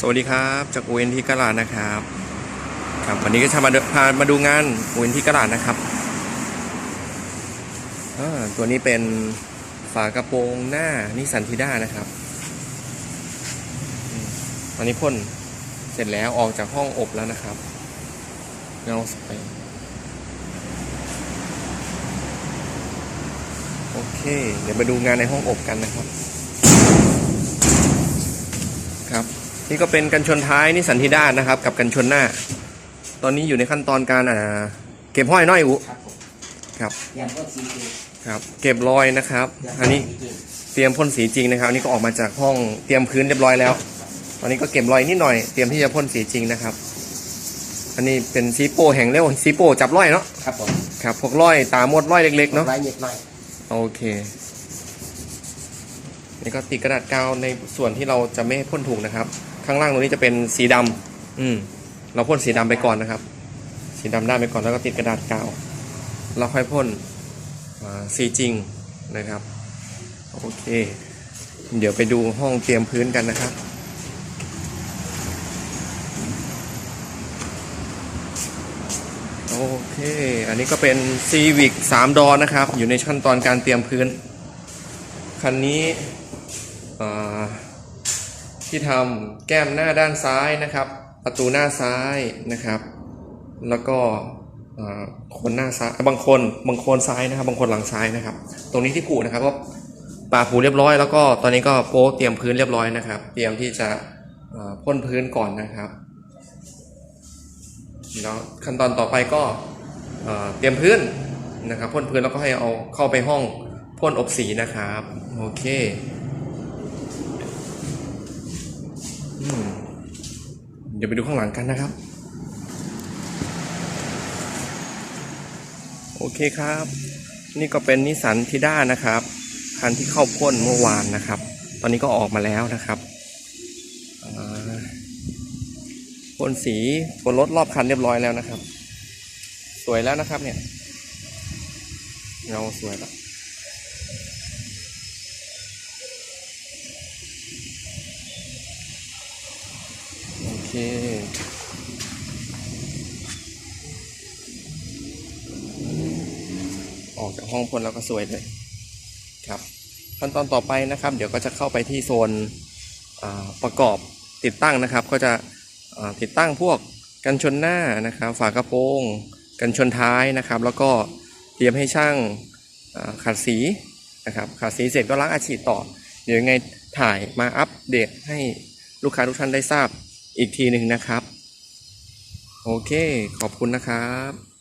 สวัสดีครับ จากเอ็นที่กะลานะครับครับวันนี้ก็จะมาพามาดูงานเอ็นที่กะลานะครับอตัวนี้เป็นฝากระโปรงหน้านิสันทีด้านะครับอืมตอนนี้พ่นเสร็จแล้วออกจากห้องอบแล้วนะครับเงาสเปรย์โอเค เดี๋ยวมาดูงานในห้องอบกันนะครับ ครับ นี่ก็เป็นกันชนท้ายนิสสันทีด้านะครับ กับกันชนหน้า ตอนนี้อยู่ในขั้นตอนการอ่าเก็บห้อยน้อยอุครับผมครับอย่างพวกซีจีครับ เก็บรอยนะครับ อันนี้เตรียมพ่นสีจริงนะครับอันนี้ก็ออกมาจากห้องเตรียมพื้นเรียบร้อยแล้ว ตอนนี้ก็เก็บรอยนิดหน่อยเตรียมที่จะพ่นสีจริงนะครับ อันนี้เป็นสีโปแห่งเร็วสีโปจับรอยเนาะครับผมครับพวกรอยตามดรอยเล็กๆเนาะไล่นิดหน่อยโอเค นี่ก็ติดกระดาษกาวในส่วนที่เราจะไม่ให้พ่นถูกนะครับ ข้างล่างตรงนี้จะเป็นสีดำอืม เราพ่นสีดำไปก่อนนะครับ สีดำด้านไปก่อนแล้วก็ติดกระดาษกาว เราค่อยพ่นอ่าสีจริงนะครับ โอเค เดี๋ยวไปดูห้องเตรียมพื้นกันนะครับโอเค อันนี้ก็เป็น Civic 3 ดอนะครับ อยู่ในขั้นตอนการเตรียมพื้น คันนี้อ่า ที่ทำแก้มหน้าด้านซ้ายนะครับ ประตูหน้าซ้ายนะครับ แล้วก็คนหน้าซ้ายบางคนบางคนซ้ายนะครับ บางคนหลังซ้ายนะครับ ตรงนี้ที่ผูนะครับก็ป่าผูเรียบร้อยแล้วก็ตอนนี้ก็โป๊เตรียมพื้นเรียบร้อยนะครับ เตรียมที่จะพ่นพื้นก่อนนะครับแล้วขั้นตอนต่อไปก็เตรียมพื้นนะครับพ่นพื้นแล้วก็ให้เอาเข้าไปห้องพ่นอบสีนะครับ โอเคอืม เดี๋ยวไปดูข้างหลังกันนะครับ โอเคครับ นี่ก็เป็นนิสสันทิด้านะครับ คันที่เข้าพ่นเมื่อวานนะครับ ตอนนี้ก็ออกมาแล้วนะครับพ่นสีบนรถรอบคันเรียบร้อยแล้วนะครับ สวยแล้วนะครับเนี่ยเงาสวยแล้ว อเคออกจากห้องพ่นแล้วก็สวยเลยครับ ขั้นตอนต่อไปนะครับ เดี๋ยวก็จะเข้าไปที่โซนประกอบติดตั้งนะครับ ก็จะติดตั้งพวกกันชนหน้านะครับ ฝากระโปรงกันชนท้ายนะครับ แล้วก็เตรียมให้ช่างขัดสีนะครับขัดสีเสร็จก็ล้างอาชีพต่อ เดี๋ยวยังไงถ่ายมาอัปเดตให้ลูกค้าทุกท่านได้ทราบ อีกทีหนึ่งนะครับ โอเค ขอบคุณนะครับ